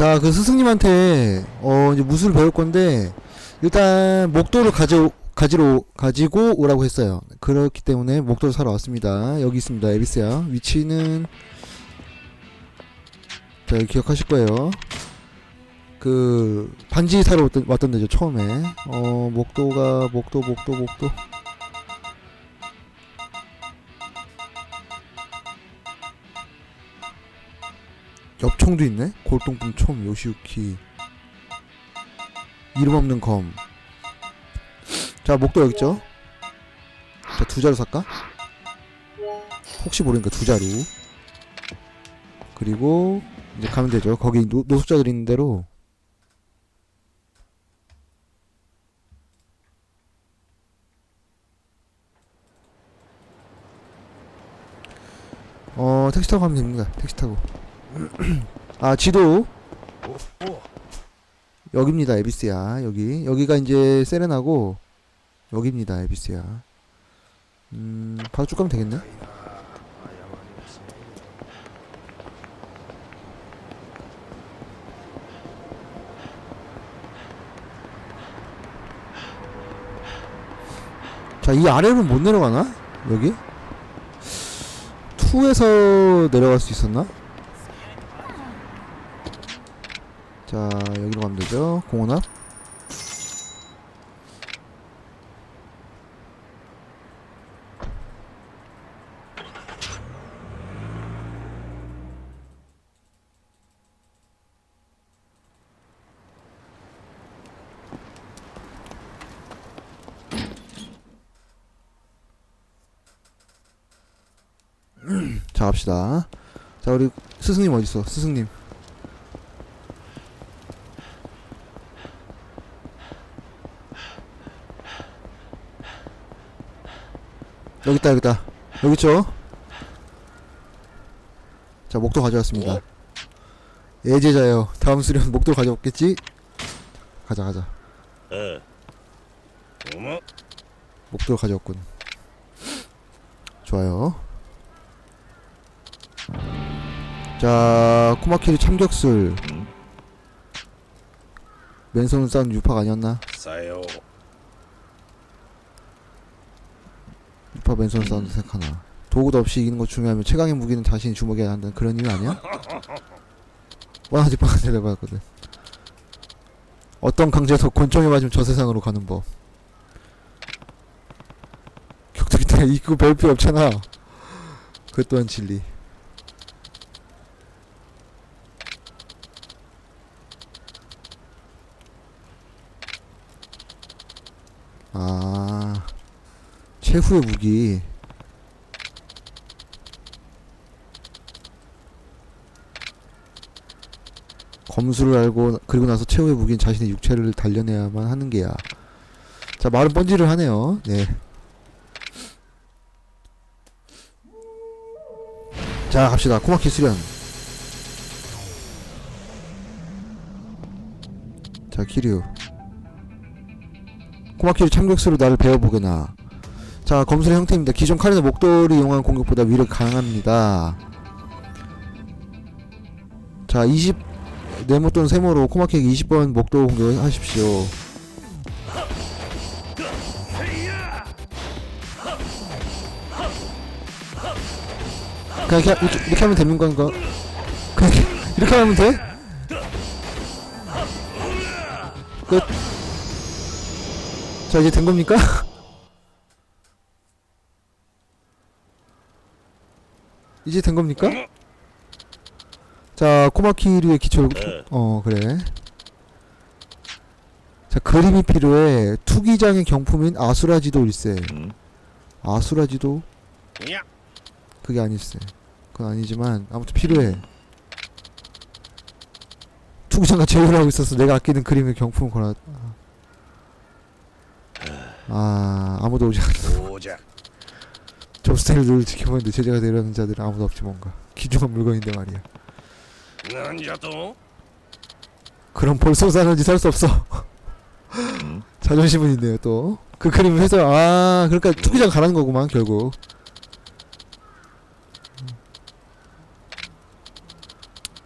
자, 그 스승님한테 어 이제 무술을 배울 건데 일단 목도를 가져 가지러 가지고 오라고 했어요. 그렇기 때문에 목도를 사러 왔습니다. 여기 있습니다. 에비스야. 위치는 자, 기억하실 거예요. 그 반지 사러 왔던, 왔던 데죠 처음에. 어 목도가 목도 목도 목도. 엽총도 있네. 골동품 총 요시우키. 이름 없는 검. 자 목도 여기 있죠. 자 두 자루 살까? 혹시 모르니까 두 자루. 그리고 이제 가면 되죠. 거기 노, 노숙자들 있는 대로. 어 택시 타고 가면 됩니다. 택시 타고. 아 지도. 여기입니다 에비스야. 여기. 여기가 이제 세레나고 여기입니다 에비스야. 음 바로 쭉 가면 되겠네? 자 이 아래로 못 내려가나? 여기? 2에서 내려갈 수 있었나 자 여기로 가면 되죠? 공원 앞? 자 갑시다. 자 우리 스승님 어딨어? 스승님 여기있다 여기있다. 여기있죠? 자 목도 가져왔습니다. 예제자요. 다음 수련 목도 가져왔겠지? 가자 가자. 목도 가져왔군. 좋아요. 자 코마키리 참격술. 맨손 싼 유팍 아니었나? 싸요. う 유파 맨손 싸운다 생각하나. 도구도 없이 이기는 것 중요하면 최강의 무기는 자신이 주먹에 한다는 그런 의미 아니야? 뻔하지 뻔하지 내봤거든. 어떤 강제도 권총에 맞으면 저 세상으로 가는 법. 격투기 때 이거 배울 필요 없잖아. 그것 또한 진리. 아 최후의 무기 검수를 알고 그리고 나서 최후의 무기는 자신의 육체를 단련해야만 하는 게야. 자 말은 뻔지를 하네요. 네. 자 갑시다. 코마키 수련. 자 키류. 코마키를 참격수로 나를 배워보게나. 자 검술의 형태입니다. 기존 칼이나 목도를 이용한 공격보다 위력이 강합니다. 자 20 네모 또는 세모로 코마키에게 20번 목도 공격을 하십시오. 그냥 이렇게, 이렇게, 하면 되는 건가? 그냥 이렇게 하면 돼? 끝. 자 이제 된 겁니까? 이제 된 겁니까? 음. 자, 꼬마키류의 기초를, 네. 어, 그래. 자, 그림이 필요해. 투기장의 경품인 아수라지도 일세. 음. 아수라지도? 그게 아닐세. 그건 아니지만, 아무튼 필요해. 투기장과 제휴를 하고 있어서 내가 아끼는 그림의 경품을 걸어. 아. 아, 아무도 오지 않았어. 접스타일 룰 지켜보는데 제재가 되려는 자들은 아무도 없지 뭔가. 귀중한 물건인데 말이야. 그럼 벌써 사는지 살수 없어. 음. 자존심은 있네요 또 그 그림을 해서 아 그러니까 음. 투기장 가라는 거구만 결국.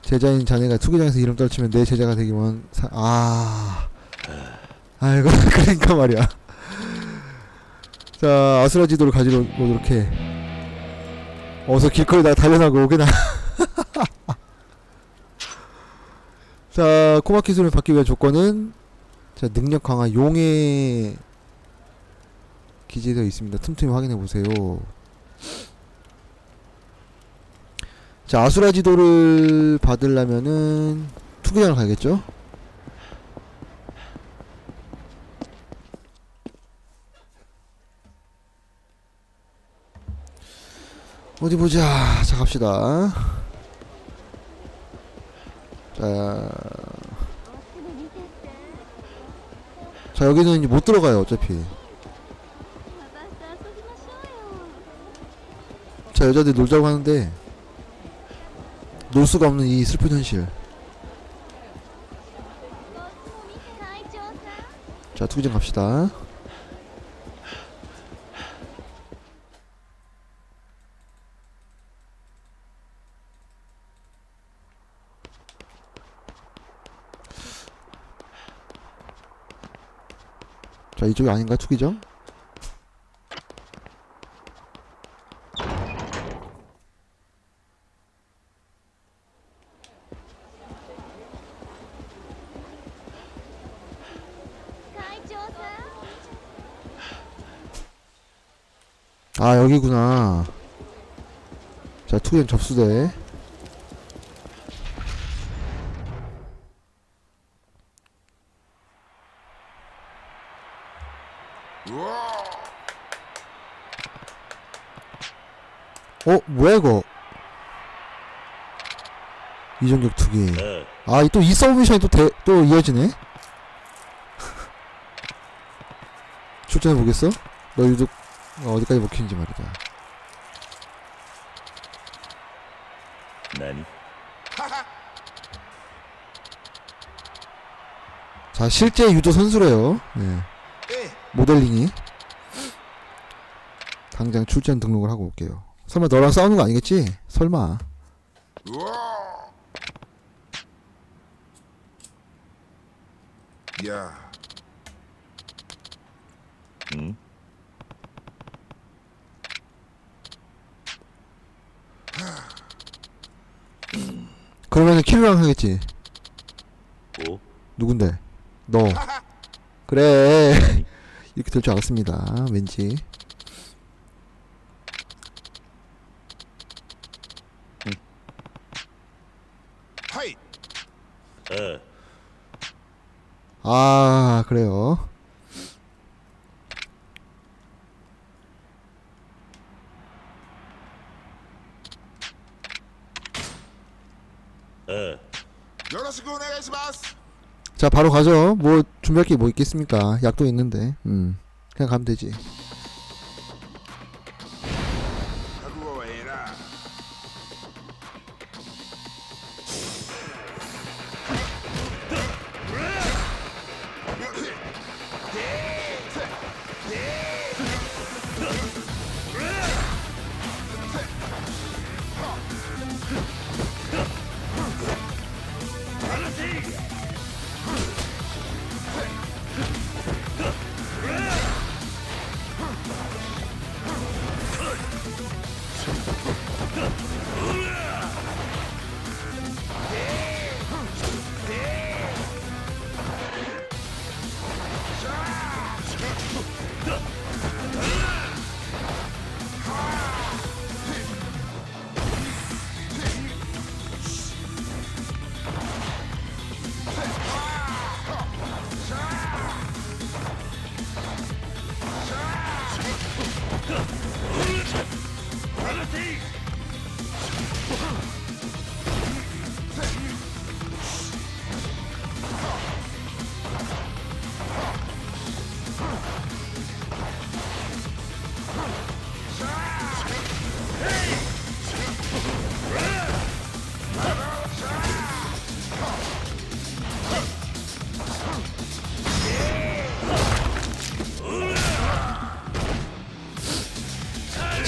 제자인 자네가 투기장에서 이름 떨치면 내 제자가 되기만 사... 아. 네. 아이고 그러니까 말이야. 자 아수라지도를 가지러 오도록 해 어서 길거리다 달려나고 오게나. 자 코마 기술을 받기 위한 조건은 자 능력 강화 용의 기재되어 있습니다. 틈틈이 확인해 보세요. 자 아수라 지도를 받으려면은 투기장을 가야겠죠 어디 보자. 자, 갑시다. 자. 자, 여기는 이제 못 들어가요, 어차피. 자, 여자들 놀자고 하는데, 놀 수가 없는 이 슬픈 현실. 자, 투기장 갑시다. 자 이쪽이 아닌가? 투기장? 아 여기구나. 자 투기장 접수돼. 이종격 투기. 네. 아, 또 이 서브미션이 또, 대, 또 이어지네. 출전해 보겠어? 너 유독 어디까지 먹히는지 말이다. 자, 실제 유도 선수래요. 네. 모델링이. 당장 출전 등록을 하고 올게요. 설마 너랑 싸우는 거 아니겠지? 설마. 야, ん 그러면은 키루랑 하겠지. お 누군데? 너. 그래. 이렇게 될 줄 알았습니다. 왠지 아, 그래요. 예. 자, 바로 가죠. 뭐 준비할 게 뭐 있겠습니까? 약도 있는데. 음. 그냥 가면 되지.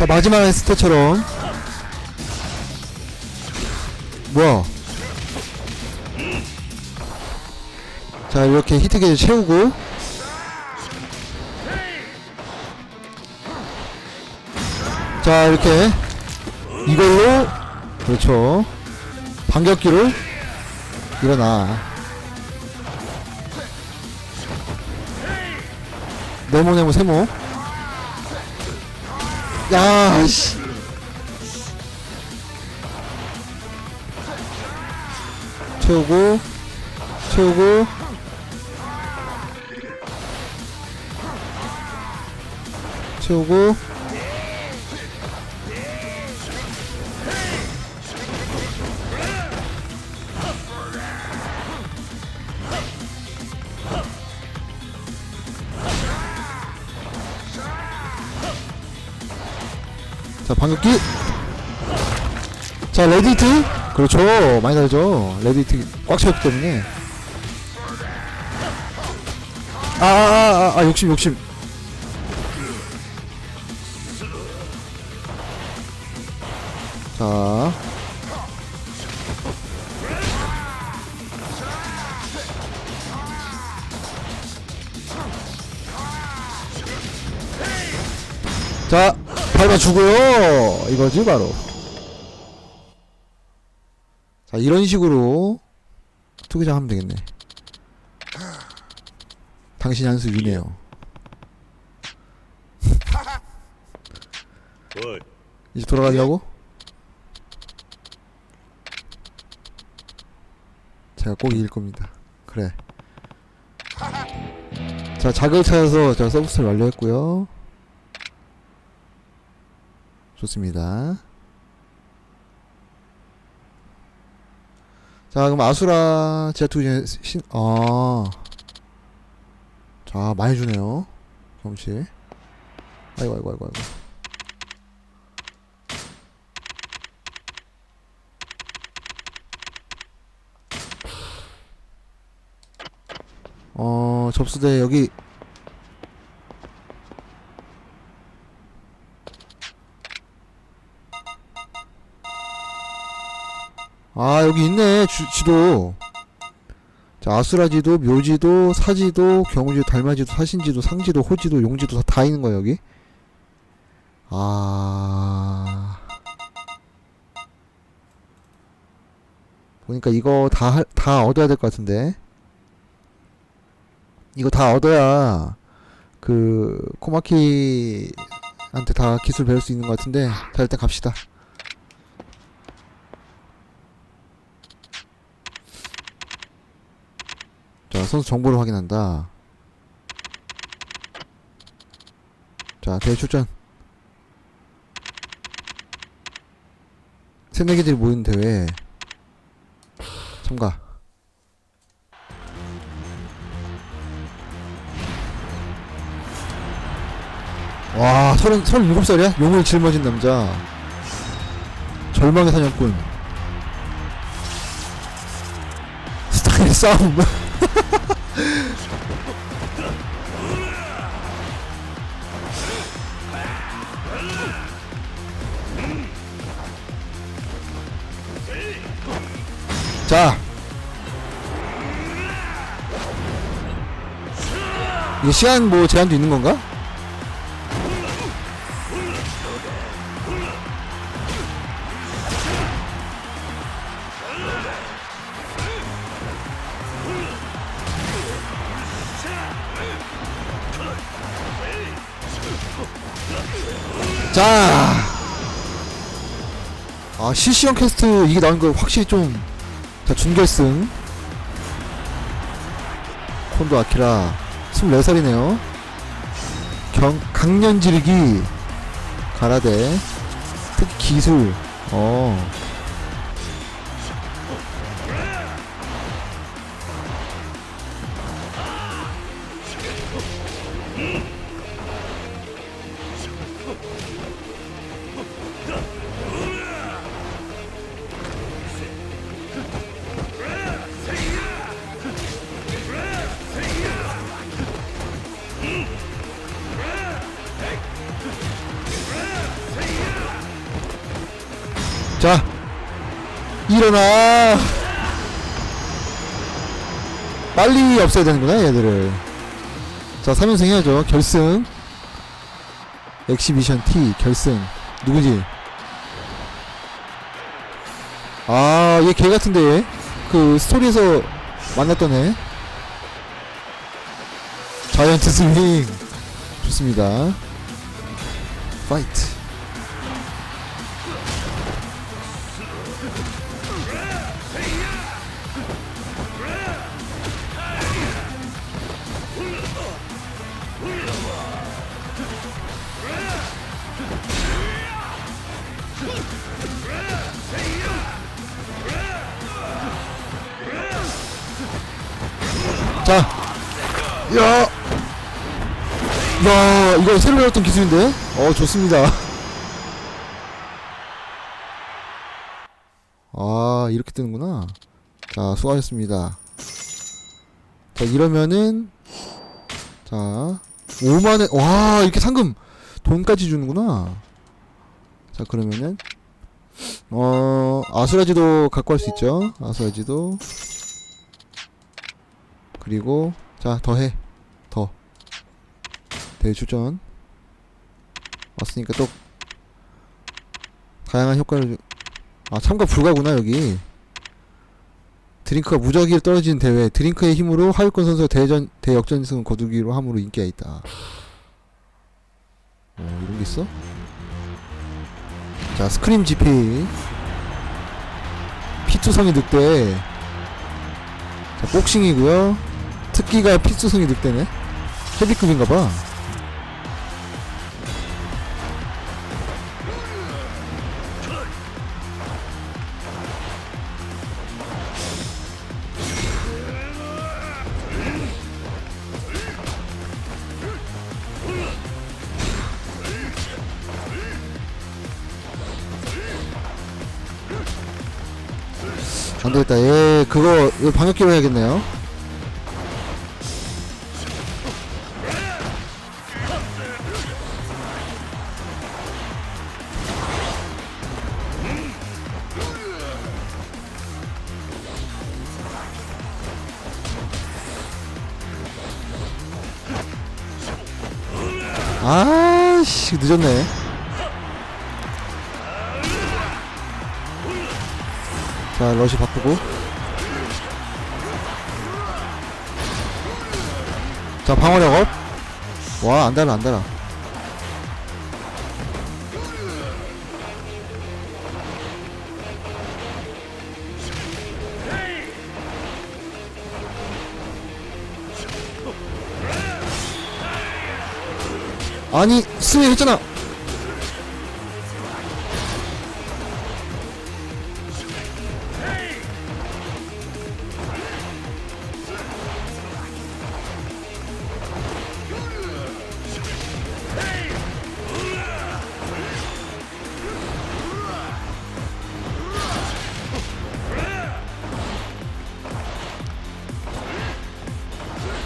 마지막 에스터처럼. 뭐야? 자 이렇게 히트게이 채우고. 자 이렇게. 이걸로. 그렇죠. 반격기로 일어나. 네모네모 세모. 야 씨. 채우고 채우고. 채우고 자 반격기 자 레디트. 그렇죠. 많이 다르죠. 레디트 꽉 채웠기 때문에. 아아 아 아, 아, 욕심 욕심. 자. 자, 밟아주고요. 이거지, 바로. 자, 이런 식으로 투기장 하면 되겠네. 당신이 한수. 어이 이제 돌아가려고? 제가 꼭 이길 겁니다. 그래. 자, 자극을 찾아서 제가 서비스를 완료했고요. 좋습니다. 자, 그럼 아수라 중에 신, 아. 자, 많이 주네요. 경치. 아이고, 아이고, 아이고, 아이고. 어, 접수대 여기 아, 여기 있네. 주, 지도. 자, 아수라지도, 묘지도, 사지도, 경우지도, 달마지도, 사신지도, 상지도, 호지도, 용지도 다, 다 있는 거야, 여기. 아. 보니까 이거 다, 할- 다 얻어야 될 것 같은데. 이거 다 얻어야 그 코마키한테 다 기술 배울 수 있는 것 같은데 자 일단 갑시다 선수 정보를 확인한다 자 대출전 새내기들이 모이는 대회 참가 와, 서른, 서른일곱 살이야? 용을 짊어진 남자. 절망의 사냥꾼. 스타일 싸움. 시간 뭐 제한도 있는 건가? 자. 아, 실시간 퀘스트 이게 나온 거 확실히 좀. 자, 준결승. 콘도 아키라. 24살이네요. 경, 강년 지르기. 가라데. 특히 기술. 어. 자 일어나. 빨리 없애야 되는구나 얘들을. 자 3연승 해야죠. 결승. 엑시비션 T 결승. 누구지? 아얘 개 같은데 얘. 그 스토리에서 만났던 애. 자이언트 스윙. 좋습니다. 파이트 자, 야, 야, 이거 새로 배웠던 기술인데? 어, 좋습니다. 아, 이렇게 뜨는구나. 자, 수고하셨습니다. 자, 이러면은, 자, 5만원, 와, 이렇게 상금, 돈까지 주는구나. 자, 그러면은, 어, 아수라지도 갖고 갈수 있죠. 아수라지도. 그리고 자 더해. 더. 대출전 왔으니까 또 다양한 효과를 주- 아 참가 불가구나 여기. 드링크가 무작위로 떨어지는 대회 드링크의 힘으로 하위권 선수가 대전 대역전승을 거두기로 함으로 인기가 있다. 어 이런 게 있어? 자 스크림 GP 피투성이 늑대. 자 복싱이고요 특기가 피투성이 늑대네. 헤비급인가봐. 안되겠다. 얘 그거 방역기로 해야겠네요 아씨 늦었네. 자 러시 바꾸고. 자 방어력 업. 와 안달아 안달아 아니 스윙 했잖아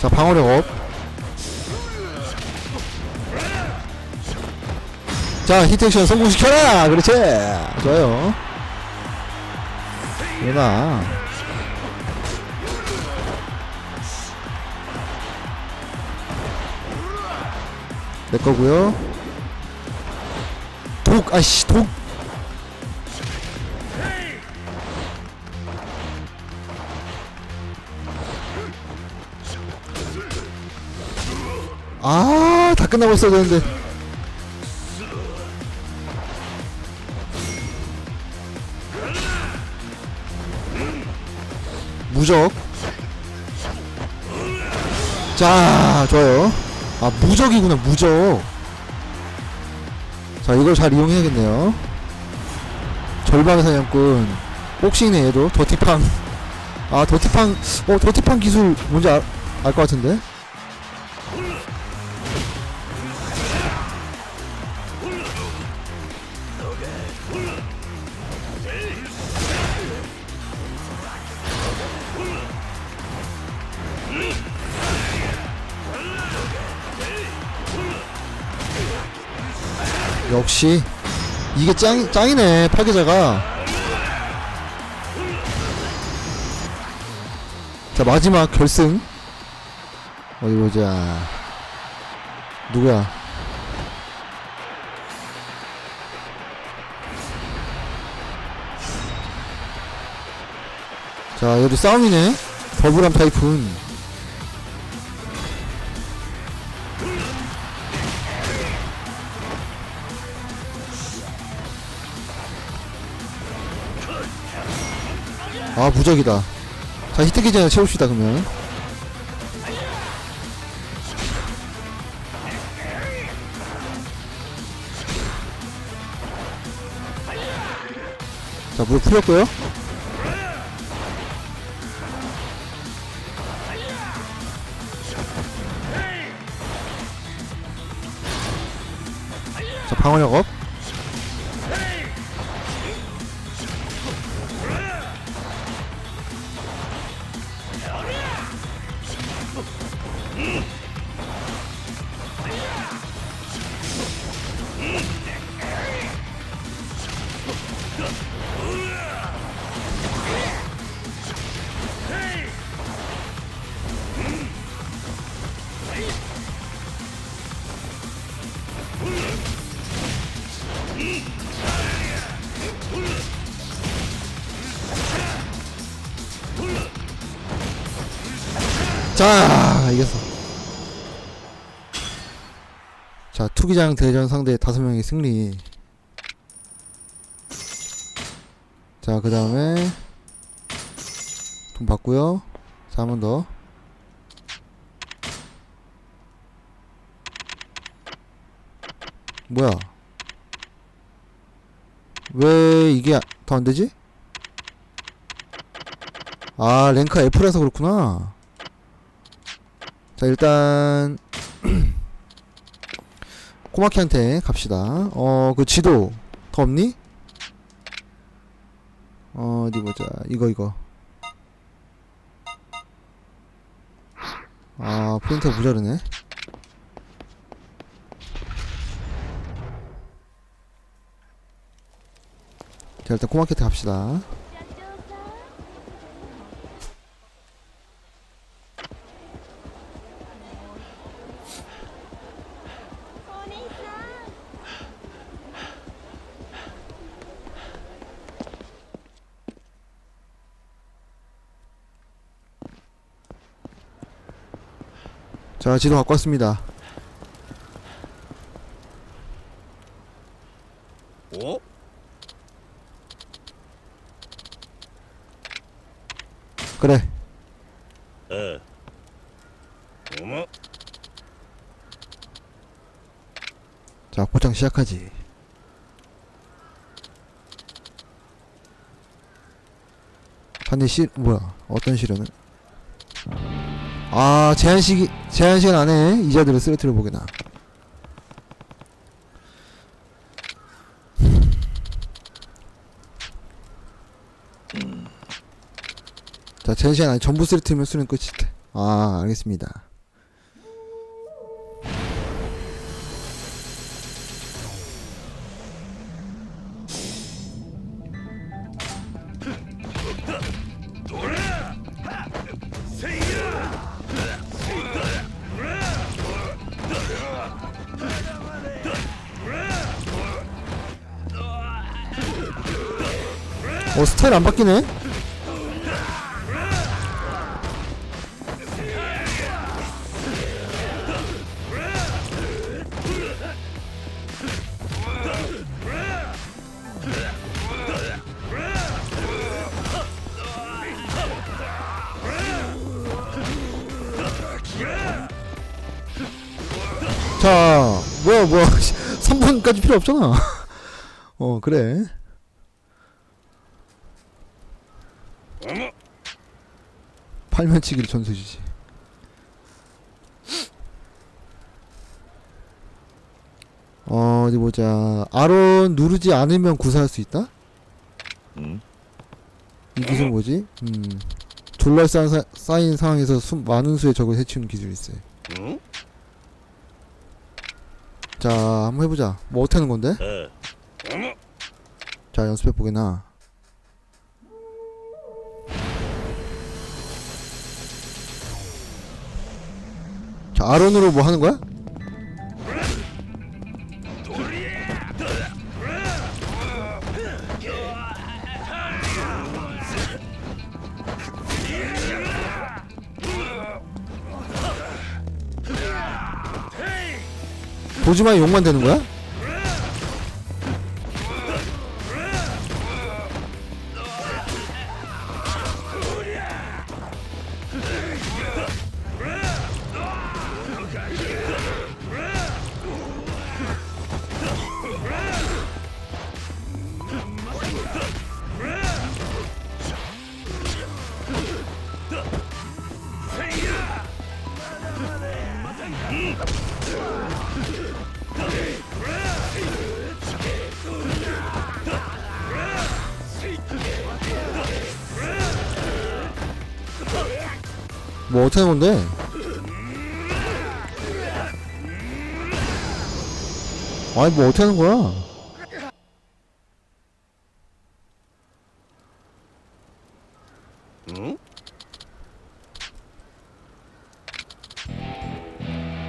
자 방어력 업. 자 히트액션 성공시켜라. 그렇지. 좋아요. 일어나. 내 거고요. 독 아씨 독. 아, 다 끝나고 있어야 되는데. 무적. 자, 좋아요. 아, 무적이구나, 무적. 자, 이걸 잘 이용해야겠네요. 절반의 사냥꾼. 복싱이네, 얘도. 더티팡. 아, 더티팡, 어, 더티팡 기술 뭔지 알, 알것 같은데? 역시 이게 짱 짱이네 파괴자가 자 마지막 결승 어디 보자. 누구야? 자, 여기 싸움이네. 버블함 타이푼. 아, 무적이다. 자, 히트기 전에 채웁시다, 그러면. 자, 물 풀렸고요. 자, 방어력 업. 자, 이겼어. 자, 투기장 대전 상대 다섯 명의 승리. 자, 그 다음에 돈 받고요. 자, 한 번 더. 뭐야? 왜 이게 더 안 되지? 아, 랭크 F라서 그렇구나. 자 일단 꼬마키한테 갑시다. 어 그 지도 더 없니? 어 어디 보자. 이거 이거. 아 프린터 모자르네. 자 일단 꼬마키한테 갑시다 아, 자 지도 갖고 왔습니다 어? 그래 에. 어머. 자 포장 시작하지 반대 실 뭐야 어떤 실현은 아 제한 시기 제한 시간 안에 이자들을 쓰러뜨려 보게나. 자 제한 시간 안에 전부 쓰러뜨리면 수는 끝이 아 알겠습니다 스타일 안 바뀌네. 자 뭐야 뭐야. 3분까지 필요 없잖아. 어 그래 팔면치기를 전수해주지 어 어디 보자 아론 누르지 않으면 구사할 수 있다? 음. 이 기술 뭐지? 음 졸라 쌓인, 쌓인 상황에서 수, 많은 수의 적을 해치우는 기술이 있어요 음? 자 한번 해보자 뭐 어떻게 하는 건데? 네. 자 연습해보게나 자 아론으로 뭐 하는 거야? 보지마 욕만 되는 거야? 어떻게 하는 건데? 아니 뭐 어떻게 하는 거야? 응?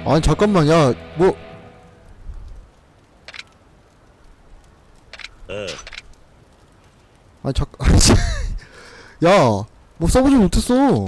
아니 잠깐만 야뭐 에. 아니 잠깐 야뭐 써보지 못했어